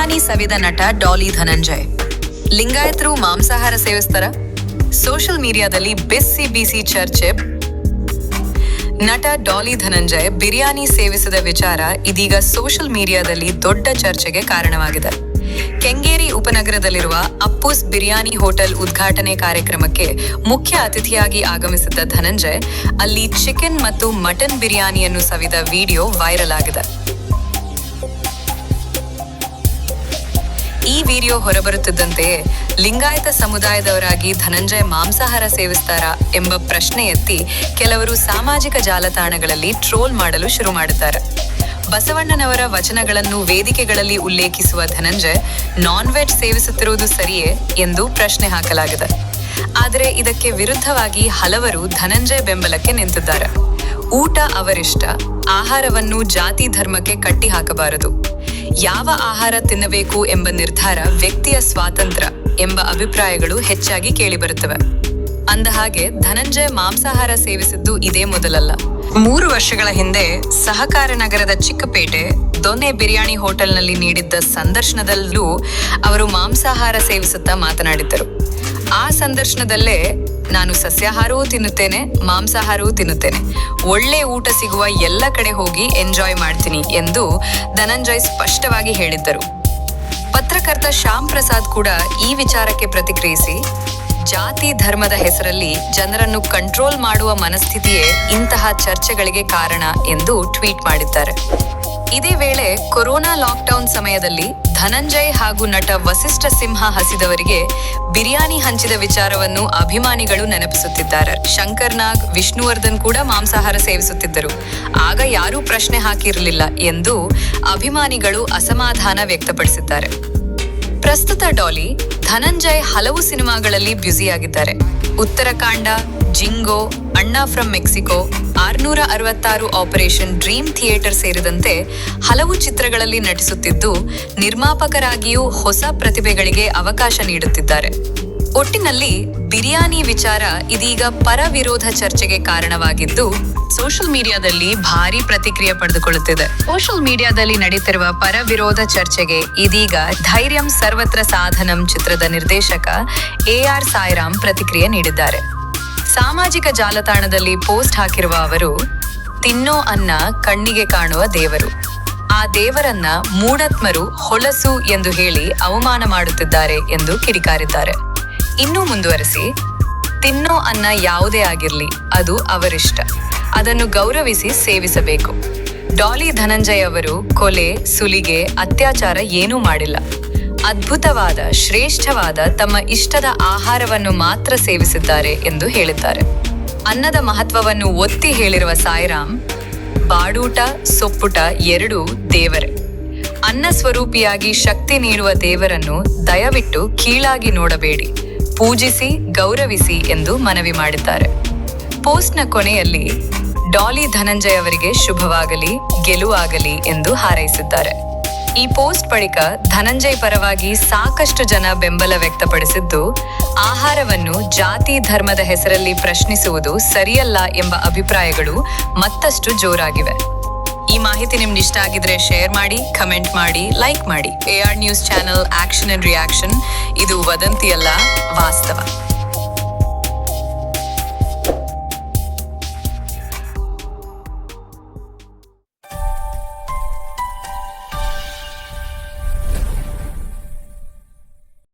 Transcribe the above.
ಸವಿದ ನಟ ಡಾಲಿ ಧನಂಜಯ್. ಲಿಂಗಾಯತರು ಮಾಂಸಾಹಾರ ಸೇವಿಸ್ತಾರ ಸೋಷಿಯಲ್ ಮೀಡಿಯಾದಲ್ಲಿ ಬಿಸಿ ಬಿಸಿ ಚರ್ಚೆ. ನಟ ಡಾಲಿ ಧನಂಜಯ್ ಬಿರಿಯಾನಿ ಸೇವಿಸಿದ ವಿಚಾರ ಇದೀಗ ಸೋಷಿಯಲ್ ಮೀಡಿಯಾದಲ್ಲಿ ದೊಡ್ಡ ಚರ್ಚೆಗೆ ಕಾರಣವಾಗಿದೆ. ಕೆಂಗೇರಿ ಉಪನಗರದಲ್ಲಿರುವ ಅಪ್ಪುಸ್ ಬಿರಿಯಾನಿ ಹೋಟೆಲ್ ಉದ್ಘಾಟನೆ ಕಾರ್ಯಕ್ರಮಕ್ಕೆ ಮುಖ್ಯ ಅತಿಥಿಯಾಗಿ ಆಗಮಿಸಿದ್ದ ಧನಂಜಯ್, ಅಲ್ಲಿ ಚಿಕನ್ ಮತ್ತು ಮಟನ್ ಬಿರಿಯಾನಿಯನ್ನು ಸವಿದ ವಿಡಿಯೋ ವೈರಲ್ ಆಗಿದೆ. ವಿಡಿಯೋ ಹೊರಬರುತ್ತಿದ್ದಂತೆಯೇ ಲಿಂಗಾಯತ ಸಮುದಾಯದವರಾಗಿ ಧನಂಜಯ ಮಾಂಸಾಹಾರ ಸೇವಿಸ್ತಾರಾ ಎಂಬ ಪ್ರಶ್ನೆ ಎತ್ತಿ ಕೆಲವರು ಸಾಮಾಜಿಕ ಜಾಲತಾಣಗಳಲ್ಲಿ ಟ್ರೋಲ್ ಮಾಡಲು ಶುರು ಮಾಡುತ್ತಾರೆ ಬಸವಣ್ಣನವರ ವಚನಗಳನ್ನು ವೇದಿಕೆಗಳಲ್ಲಿ ಉಲ್ಲೇಖಿಸುವ ಧನಂಜಯ್ ನಾನ್ ವೆಜ್ ಸೇವಿಸುತ್ತಿರುವುದು ಸರಿಯೇ ಎಂದು ಪ್ರಶ್ನೆ ಹಾಕಲಾಗಿದೆ. ಆದರೆ ಇದಕ್ಕೆ ವಿರುದ್ಧವಾಗಿ ಹಲವರು ಧನಂಜಯ್ ಬೆಂಬಲಕ್ಕೆ ನಿಂತಿದ್ದಾರೆ. ಊಟ ಅವರಿಷ್ಟ, ಆಹಾರವನ್ನು ಜಾತಿ ಧರ್ಮಕ್ಕೆ ಕಟ್ಟಿ ಹಾಕಬಾರದು ಯಾವ ಆಹಾರ ತಿನ್ನಬೇಕು ಎಂಬ ನಿರ್ಧಾರ ವ್ಯಕ್ತಿಯ ಸ್ವಾತಂತ್ರ್ಯ ಎಂಬ ಅಭಿಪ್ರಾಯಗಳು ಹೆಚ್ಚಾಗಿ ಕೇಳಿಬರುತ್ತವೆ. ಅಂದಹಾಗೆ, ಧನಂಜಯ ಮಾಂಸಾಹಾರ ಸೇವಿಸಿದ್ದು ಇದೇ ಮೊದಲಲ್ಲ. ಮೂರು ವರ್ಷಗಳ ಹಿಂದೆ ಸಹಕಾರ ನಗರದ ಚಿಕ್ಕಪೇಟೆ ದೊನ್ನೆ ಬಿರಿಯಾನಿ ಹೋಟೆಲ್ನಲ್ಲಿ ನೀಡಿದ್ದ ಸಂದರ್ಶನದಲ್ಲೂ ಅವರು ಮಾಂಸಾಹಾರ ಸೇವಿಸುತ್ತಾ ಮಾತನಾಡಿದ್ದರು. ಆ ಸಂದರ್ಶನದಲ್ಲೇ ನಾನು ಸಸ್ಯಾಹಾರವೂ ತಿನ್ನುತ್ತೇನೆ, ಮಾಂಸಾಹಾರವೂ ತಿನ್ನುತ್ತೇನೆ. ಒಳ್ಳೆ ಊಟ ಸಿಗುವ ಎಲ್ಲ ಕಡೆ ಹೋಗಿ ಎಂಜಾಯ್ ಮಾಡ್ತೀನಿ ಎಂದು ಧನಂಜಯ್ ಸ್ಪಷ್ಟವಾಗಿ ಹೇಳಿದ್ದರು. ಪತ್ರಕರ್ತ ಶ್ಯಾಮ್ ಪ್ರಸಾದ್ ಕೂಡ ಈ ವಿಚಾರಕ್ಕೆ ಪ್ರತಿಕ್ರಿಯಿಸಿ, ಜಾತಿ ಧರ್ಮದ ಹೆಸರಲ್ಲಿ ಜನರನ್ನು ಕಂಟ್ರೋಲ್ ಮಾಡುವ ಮನಸ್ಥಿತಿಯೇ ಇಂತಹ ಚರ್ಚೆಗಳಿಗೆ ಕಾರಣ ಎಂದು ಟ್ವೀಟ್ ಮಾಡಿದ್ದಾರೆ. ಇದೇ ವೇಳೆ ಕೊರೋನಾ ಲಾಕ್ಡೌನ್ ಸಮಯದಲ್ಲಿ ಧನಂಜಯ್ ಹಾಗೂ ನಟ ವಸಿಷ್ಠ ಸಿಂಹ ಹಸಿದವರಿಗೆ ಬಿರಿಯಾನಿ ಹಂಚಿದ ವಿಚಾರವನ್ನು ಅಭಿಮಾನಿಗಳು ನೆನಪಿಸುತ್ತಿದ್ದಾರೆ. ಶಂಕರ್ ನಾಗ್, ವಿಷ್ಣುವರ್ಧನ್ ಕೂಡ ಮಾಂಸಾಹಾರ ಸೇವಿಸುತ್ತಿದ್ದರು. ಆಗ ಯಾರೂ ಪ್ರಶ್ನೆ ಹಾಕಿರಲಿಲ್ಲ ಎಂದು ಅಭಿಮಾನಿಗಳು ಅಸಮಾಧಾನ ವ್ಯಕ್ತಪಡಿಸಿದ್ದಾರೆ. ಪ್ರಸ್ತುತ ಡಾಲಿ, ಧನಂಜಯ್ ಹಲವು ಸಿನಿಮಾಗಳಲ್ಲಿ ಬ್ಯುಸಿಯಾಗಿದ್ದಾರೆ. ಉತ್ತರಕಾಂಡ ಜಿಂಗೋ, ಅಣ್ಣಾ ಫ್ರಮ್ ಮೆಕ್ಸಿಕೋ ಆರ್ನೂರ ಅರವತ್ತಾರು ಆಪರೇಷನ್ ಡ್ರೀಮ್ ಥಿಯೇಟರ್ ಸೇರಿದಂತೆ ಹಲವು ಚಿತ್ರಗಳಲ್ಲಿ ನಟಿಸುತ್ತಿದ್ದು, ನಿರ್ಮಾಪಕರಾಗಿಯೂ ಹೊಸ ಪ್ರತಿಭೆಗಳಿಗೆ ಅವಕಾಶ ನೀಡುತ್ತಿದ್ದಾರೆ. ಒಟ್ಟಿನಲ್ಲಿ ಬಿರಿಯಾನಿ ವಿಚಾರ ಇದೀಗ ಪರ ವಿರೋಧ ಚರ್ಚೆಗೆ ಕಾರಣವಾಗಿದ್ದು ಸೋಷಿಯಲ್ ಮೀಡಿಯಾದಲ್ಲಿ ಭಾರಿ ಪ್ರತಿಕ್ರಿಯೆ ಪಡೆದುಕೊಳ್ಳುತ್ತಿದೆ. ಸೋಷಿಯಲ್ ಮೀಡಿಯಾದಲ್ಲಿ ನಡೆಯುತ್ತಿರುವ ಪರ ವಿರೋಧ ಚರ್ಚೆಗೆ ಇದೀಗ ಧೈರ್ಯಂ ಸರ್ವತ್ರ ಸಾಧನಂ ಚಿತ್ರದ ನಿರ್ದೇಶಕ ಎ ಆರ್ ಸಾಯಿರಾಮ್ ಪ್ರತಿಕ್ರಿಯೆ ನೀಡಿದ್ದಾರೆ. ಸಾಮಾಜಿಕ ಜಾಲತಾಣದಲ್ಲಿ ಪೋಸ್ಟ್ ಹಾಕಿರುವ ಅವರು, ತಿನ್ನೋ ಅನ್ನ ಕಣ್ಣಿಗೆ ಕಾಣುವ ದೇವರು. ಆ ದೇವರನ್ನ ಮೂಢತ್ಮರು ಹೊಲಸು ಎಂದು ಹೇಳಿ ಅವಮಾನ ಮಾಡುತ್ತಿದ್ದಾರೆ ಎಂದು ಕಿಡಿಕಾರಿದ್ದಾರೆ. ಇನ್ನೂ ಮುಂದುವರೆಸಿ, ತಿನ್ನೋ ಅನ್ನ ಯಾವುದೇ ಆಗಿರಲಿ, ಅದು ಅವರಿಷ್ಟ. ಅದನ್ನು ಗೌರವಿಸಿ ಸೇವಿಸಬೇಕು. ಡಾಲಿ ಧನಂಜಯ್ ಅವರು ಕೊಲೆ, ಸುಲಿಗೆ, ಅತ್ಯಾಚಾರ ಏನೂ ಮಾಡಿಲ್ಲ. ಅದ್ಭುತವಾದ, ಶ್ರೇಷ್ಠವಾದ ತಮ್ಮ ಇಷ್ಟದ ಆಹಾರವನ್ನು ಮಾತ್ರ ಸೇವಿಸಿದ್ದಾರೆ ಎಂದು ಹೇಳಿದ್ದಾರೆ. ಅನ್ನದ ಮಹತ್ವವನ್ನು ಒತ್ತಿ ಹೇಳಿರುವ ಸಾಯಿರಾಮ್, ಬಾಡೂಟ, ಸೊಪ್ಪುಟ ಎರಡೂ ದೇವರೆ. ಅನ್ನ ಸ್ವರೂಪಿಯಾಗಿ ಶಕ್ತಿ ನೀಡುವ ದೇವರನ್ನು ದಯವಿಟ್ಟು ಕೀಳಾಗಿ ನೋಡಬೇಡಿ, ಪೂಜಿಸಿ, ಗೌರವಿಸಿ ಎಂದು ಮನವಿ ಮಾಡಿದ್ದಾರೆ. ಪೋಸ್ಟ್ನ ಕೊನೆಯಲ್ಲಿ, ಡಾಲಿ ಧನಂಜಯ್ ಅವರಿಗೆ ಶುಭವಾಗಲಿ, ಗೆಲುವಾಗಲಿ ಎಂದು ಹಾರೈಸಿದ್ದಾರೆ. ಈ ಪೋಸ್ಟ್ ಬಳಿಕ ಧನಂಜಯ್ ಪರವಾಗಿ ಸಾಕಷ್ಟು ಜನ ಬೆಂಬಲ ವ್ಯಕ್ತಪಡಿಸಿದ್ದು, ಆಹಾರವನ್ನು ಜಾತಿ ಧರ್ಮದ ಹೆಸರಲ್ಲಿ ಪ್ರಶ್ನಿಸುವುದು ಸರಿಯಲ್ಲ ಎಂಬ ಅಭಿಪ್ರಾಯಗಳು ಮತ್ತಷ್ಟು ಜೋರಾಗಿವೆ. ಈ ಮಾಹಿತಿ ನಿಮ್ಗೆ ಇಷ್ಟ ಆಗಿದ್ರೆ ಶೇರ್ ಮಾಡಿ, ಕಮೆಂಟ್ ಮಾಡಿ, ಲೈಕ್ ಮಾಡಿ. A R news channel action and reaction. ಇದು ವದಂತಿಯಲ್ಲ, ವಾಸ್ತವ.